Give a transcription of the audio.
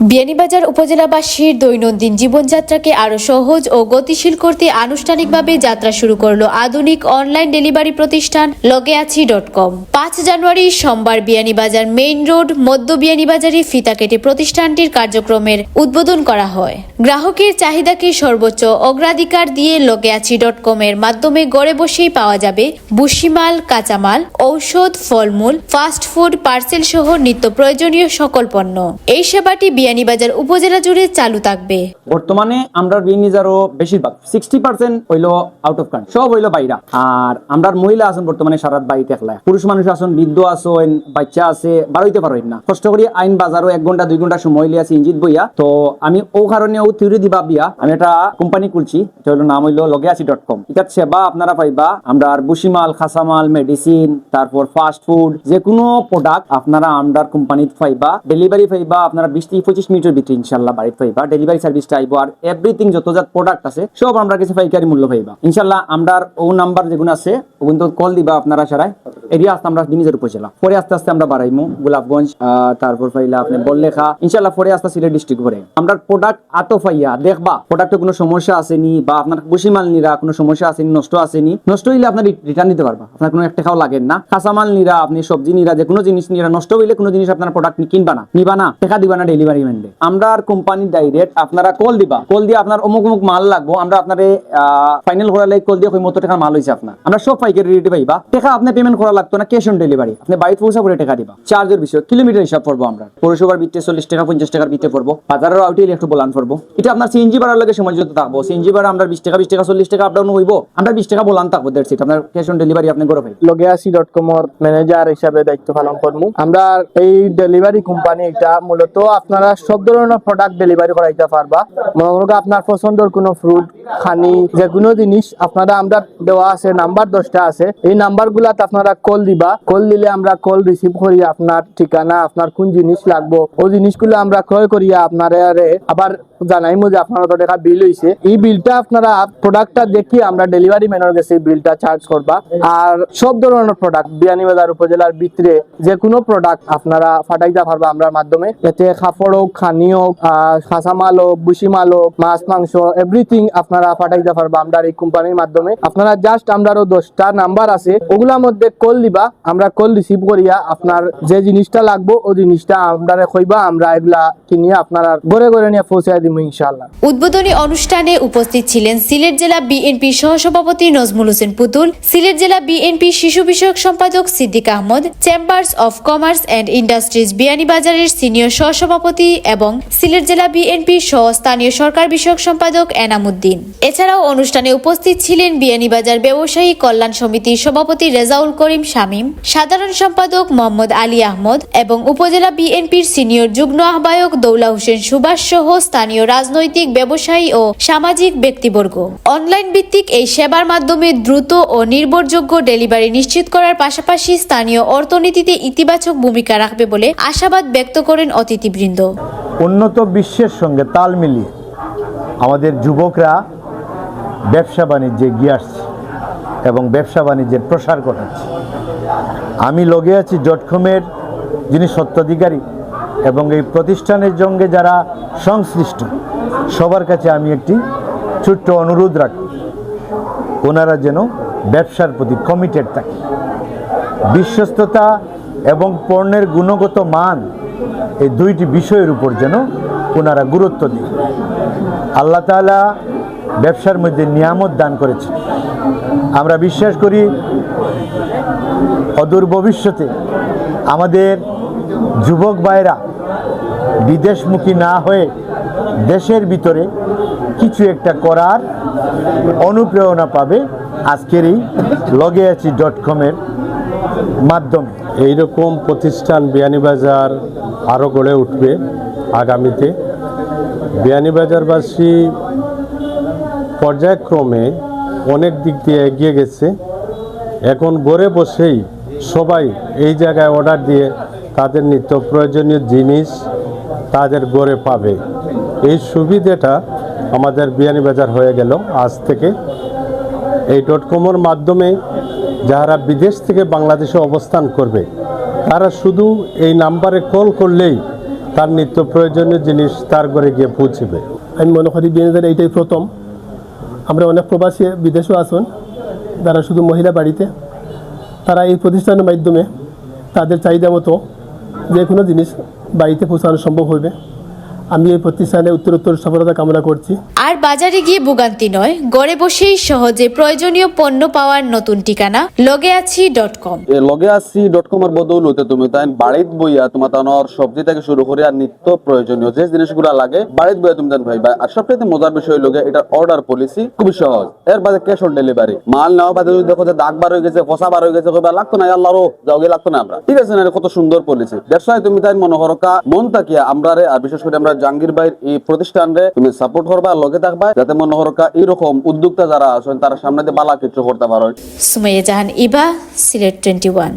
বিয়ানীবাজার উপজেলাবাসীর দৈনন্দিন জীবনযাত্রাকে আরও সহজ ও গতিশীল করতে আনুষ্ঠানিকভাবে যাত্রা শুরু করল আধুনিক অনলাইন ডেলিভারি প্রতিষ্ঠান লগে আছি ডট কম। পাঁচ জানুয়ারি সোমবার বিয়ানীবাজার মেইন রোড, মধ্য বিয়ানীবাজারে ফিতা কেটে প্রতিষ্ঠানটির কার্যক্রমের উদ্বোধন করা হয়। গ্রাহকের চাহিদাকে সর্বোচ্চ অগ্রাধিকার দিয়ে লগে আছি ডট কমের মাধ্যমে গড়ে বসেই পাওয়া যাবে বুসিমাল কাঁচামাল, ঔষধ, ফলমূল ফাস্ট ফুড পার্সেল সহ নিত্য প্রয়োজনীয় সকল পণ্য। এই সেবাটি বিয়ানীবাজার উপজেলা জুড়ে চালু থাকবে। বর্তমানে আমরা বিনিজারও বেশিরভাগ সিক্সটি পার্সেন্ট হইল আউট অফ কান্ট্রি সব হইল বাইরা। আর আমরা মহিলা আছেন বর্তমানে সারাত বাড়িতে একলা। পুরুষ মানুষ আছেন, বৃদ্ধ আছেন, বাচ্চা আছে বাড়াইতে পারেন না। কষ্ট করি আইন বাজারও এক ঘণ্টা, দুই ঘণ্টা সময় লিয়ে আছে ইঞ্জিত বইয়া। তো আমি ও কারণে থিওরি দিবা বিয়া। আমি কোম্পানি খুলছি, এটা হলো নাম হইল ডট কম এটা সেবা আপনারা পাইবা। আমরা আর বুসিমাল খাসামাল মেডিসিন তারপর ফাস্ট ফুড যে কোনো প্রোডাক্ট আপনারা আমরার পাইবা। ডেলিভারি পাইবা, আপনারা বিশ থেকে পঁচিশ মিনিটের ভিতরে ইনশাল্লাহ বাড়িতে পাইবা। ডেলিভারি সার্ভিসটা আইবো আর এভরিথিং যত প্রোডাক্ট আছে, সব আমরা কাছে পাইকারি মূল্য পাইবা। ইনশাল্লাহ আমরার ও নাম্বার যেগুলো আছে, ওগুলো তো কল দিবা আপনারা সারাই। এরিয়া আসতে আমরা বিনিজের উপজেলা পরে আস্তে আস্তে আমরা বাড়াইমু। গোলাপগঞ্জ তারপর পাইলা আপনি বললেখা। ইনশাল্লাহ পরে আস্তে সিলেট ডিস্ট্রিক্ট পরে। আমরা প্রোডাক্ট পাইয়া দেখবা প্রোডাক্টে কোনো সমস্যা আসেনি বা আপনার বুসিমাল নিরা কোনো সমস্যা আসেনি, নষ্ট আসেনি, নষ্ট হইলে আপনার রিটার্ন দিতে পারবা। আপনার কোনো একটা খাও লাগেন না। কাঁচামাল নিরা আপনি সবজি নিরা, যে কোনো জিনিস নিরা, নষ্ট হইলে কোনো জিনিস আপনার প্রোডাক্ট কিনবা না, নিবা না, টাকা দিবা না ডেলিভারি ম্যান্ডে আমরা আর কোম্পানি ডাইরেক্ট আপনারা কল দিবা। কল দিয়ে আপনার অমুক অমুক মাল লাগবো, আমরা আপনারে ফাইনাল করা লাগে কল দিয়ে কই মতো টাকা মাল হয়েছে আপনার। আমরা সব পাইকারি রেটে পাইবা। টাকা আপনি পেমেন্ট করা লাগতো না ক্যাশ অন ডেলিভারি আপনি বাড়িতে পৌঁছা করে টাকা দিবা। চার্জের বিষয় কিলোমিটার হিসাব পড়ব আমরা। পৌরসভার বিটে চল্লিশ টাকা, পঞ্চাশ টাকার বিটে পড়ব বাজারের আউটে একটু বলান পড়ব এটা আপনার সিএনজি ভাড়ার লাগে সময় যত থাকব সিএনজি ভাড়া আমরা বিশ টাকা বিশ টাকা, চল্লিশ টাকা আপডাউন হইব। আমরা বিশ টাকা বলান থাকব দেড় সিট আপনার ক্যাশ অন ডেলিভারি আপনি করে পাই লগেয়াসি ডট কমর ম্যানেজার হিসাবে দায়িত্ব পালন করব। আমরা এই ডেলিভারি কোম্পানি এটা মূলত আপনারা সব ধরনের প্রোডাক্ট ডেলিভারি করাইতে পারবা। মনে করুন আপনার পছন্দের কোনো ফ্রুট খানি যে কোনো জিনিস আপনারা আমরা দেওয়া আছে নাম্বার দশটা আছে। এই নাম্বার গুলাতে আপনারা কল দিবা। কল দিলে আমরা কল রিসিভ করি আপনার ঠিকানা, আপনার কোন জিনিস লাগবো। ওই জিনিসগুলো আমরা ক্রয় করিয়া আপনারা আবার জানাইমু যে আপনার কত টাকা বিল হইছে। এই বিলটা আপনারা প্রোডাক্টটা দেখি আমরা ডেলিভারি ম্যানের কাছে বিলটা চার্জ করবা। আর সব ধরনের প্রোডাক্ট বিয়ানীবাজার উপজেলার ভিতরে যে কোনো প্রোডাক্ট আপনারা ফাটাইতে পারবা আমরা মাধ্যমে। এতে কাপড় হোক, খানি হোক কাঁচামাল হোক বুসিমাল হোক, মাছ, মাংস এভরিথিং আপনারা ফাটাইতে পারবা আমরা এই কোম্পানির মাধ্যমে। আপনারা জাস্ট আমরারও দশটা নাম্বার আছে, ওগুলার মধ্যে কল দিবা, আমরা কল রিসিভ করিয়া আপনার যে জিনিসটা লাগবো, ওই জিনিসটা আমরা কইবা আমরা এগুলা কিনিয়ে আপনারা ঘরে ঘরে নিয়ে পৌঁছায় দিব উদ্বোধনী অনুষ্ঠানে উপস্থিত ছিলেন সিলেট জেলা বিএনপি সহসভাপতি নজমুল হোসেন পুতুল, সিলেট জেলা বিএনপি শিশু বিষয়ক সম্পাদক Siddique Ahmed, chambers of commerce and industries বিয়ানীবাজারের সিনিয়র সহসভাপতি এবং সিলেট জেলা বিএনপি সহ স্থানীয় সরকার বিষয়ক সম্পাদক এনামুদ্দিন। এছাড়াও অনুষ্ঠানে উপস্থিত ছিলেন বিয়ানীবাজার ব্যবসায়ী কল্যাণ সমিতির সভাপতি রেজাউল করিম শামীম, সাধারণ সম্পাদক মোহাম্মদ আলী আহমদ এবং উপজেলা বিএনপির সিনিয়র যুগ্ম আহ্বায়ক দৌলা হোসেন সুভাষ সহ স্থানীয় রাজনৈতিক ব্যবসায়ী ও সামাজিক ব্যক্তিবর্গ। অনলাইন ভিত্তিক এই সেবার মাধ্যমে দ্রুত ও নির্ভরযোগ্য ডেলিভারি নিশ্চিত করার পাশাপাশি স্থানীয় অর্থনীতিতে ইতিবাচক ভূমিকা রাখবে বলে আশাবাদ ব্যক্ত করেন অতিথিবৃন্দ। উন্নত বিশ্বের সঙ্গে তাল মিলিয়ে আমাদের যুবকরা ব্যবসা বাণিজ্যে এগিয়ে আসছে এবং ব্যবসা বাণিজ্যের প্রসার ঘটাচ্ছে। আমি লগে আছি ডট কমের যিনি সত্ত্বাধিকারী এবং এই প্রতিষ্ঠানের সঙ্গে যারা সংশ্লিষ্ট, সবার কাছে আমি একটি ছোট্ট অনুরোধ রাখি। ওনারা যেন ব্যবসার প্রতি কমিটেড থাকে। বিশ্বস্ততা এবং পণ্যের গুণগত মান এই দুইটি বিষয়ের উপর যেন ওনারা গুরুত্ব দিন। আল্লাহ তাআলা ব্যবসার মধ্যে নিয়ামত দান করেছে আমরা বিশ্বাস করি, অদূর ভবিষ্যতে আমাদের যুবক ভাইরা বিদেশমুখী না হয়ে দেশের ভিতরে কিছু একটা করার অনুপ্রেরণা পাবে আজকের এই লগে আছি ডট কমের মাধ্যমে। এইরকম প্রতিষ্ঠান বিয়ানীবাজার আরও গড়ে উঠবে আগামীতে। বিয়ানীবাজারবাসী পর্যায়ক্রমে অনেক দিক দিয়ে এগিয়ে গেছে। এখন ঘরে বসেই সবাই এই জায়গায় অর্ডার দিয়ে তাদের নিত্য প্রয়োজনীয় জিনিস তাদের গড়ে পাবে। এই সুবিধাটা আমাদের বিয়ানীবাজার হয়ে গেল আজ থেকে। এই ডট কমের মাধ্যমে যারা বিদেশ থেকে বাংলাদেশে অবস্থান করবে, তারা শুধু এই নাম্বারে কল করলেই তার নিত্য প্রয়োজনীয় জিনিস তার ঘরে গিয়ে পৌঁছবে। আমি মনে করি বিনোদন এইটাই প্রথম। আমরা অনেক প্রবাসী বিদেশেও আসুন, যারা শুধু মহিলা বাড়িতে, তারা এই প্রতিষ্ঠানের মাধ্যমে তাদের চাহিদা মতো যে কোনো জিনিস বাড়িতে পৌঁছানো সম্ভব হবে আমি এই প্রতিষ্ঠানে উত্তরোত্তর সফলতা কামনা করছি। আর বাজারে গিয়ে ভোগান্তি নয় ঘরে বসেই সহজে প্রয়োজনীয় পণ্য পাওয়ার নতুন ঠিকানা লগে আছি ডট কম লগে আসছি ডট কমের বদৌলতে তুমি তাই বাড়িত বইয়া তোমার তানোর সবজি থেকে শুরু করে আর নিত্য প্রয়োজনীয় যে জিনিসগুলো লাগে বাড়িত বইয়া তুমি জান ভাই আর সবচেয়ে মজার বিষয় লগে এটার অর্ডার পলিসি খুবই সহজ। এর বাদে ক্যাশ অন ডেলিভারি মাল নেওয়া বাদে যদি দেখো যে দাগ বার হয়ে গেছে ফসা বার হয়ে গেছে কইবা লাগতো না আল্লাহরও যাওগে লাগতো না আমরা। ঠিক আছে না এটা কত সুন্দর পলিসি ব্যবসায় তুমি তাই মনোহরকা মন তাকিয়া আমরা রে আর বিশেষ করে আমরা জাহাঙ্গীর ভাইয়ের এই প্রতিষ্ঠান রে তুমি সাপোর্ট করবা, লগে থাকবা, যাতে মনে হরকা এরকম উদ্যোক্তা যারা আছেন, তারা সামনে দিয়ে বালা কিছু করতে পারো। সুমাইয়া জাহান, ইবা, সিলেট টোয়েন্টি ওয়ান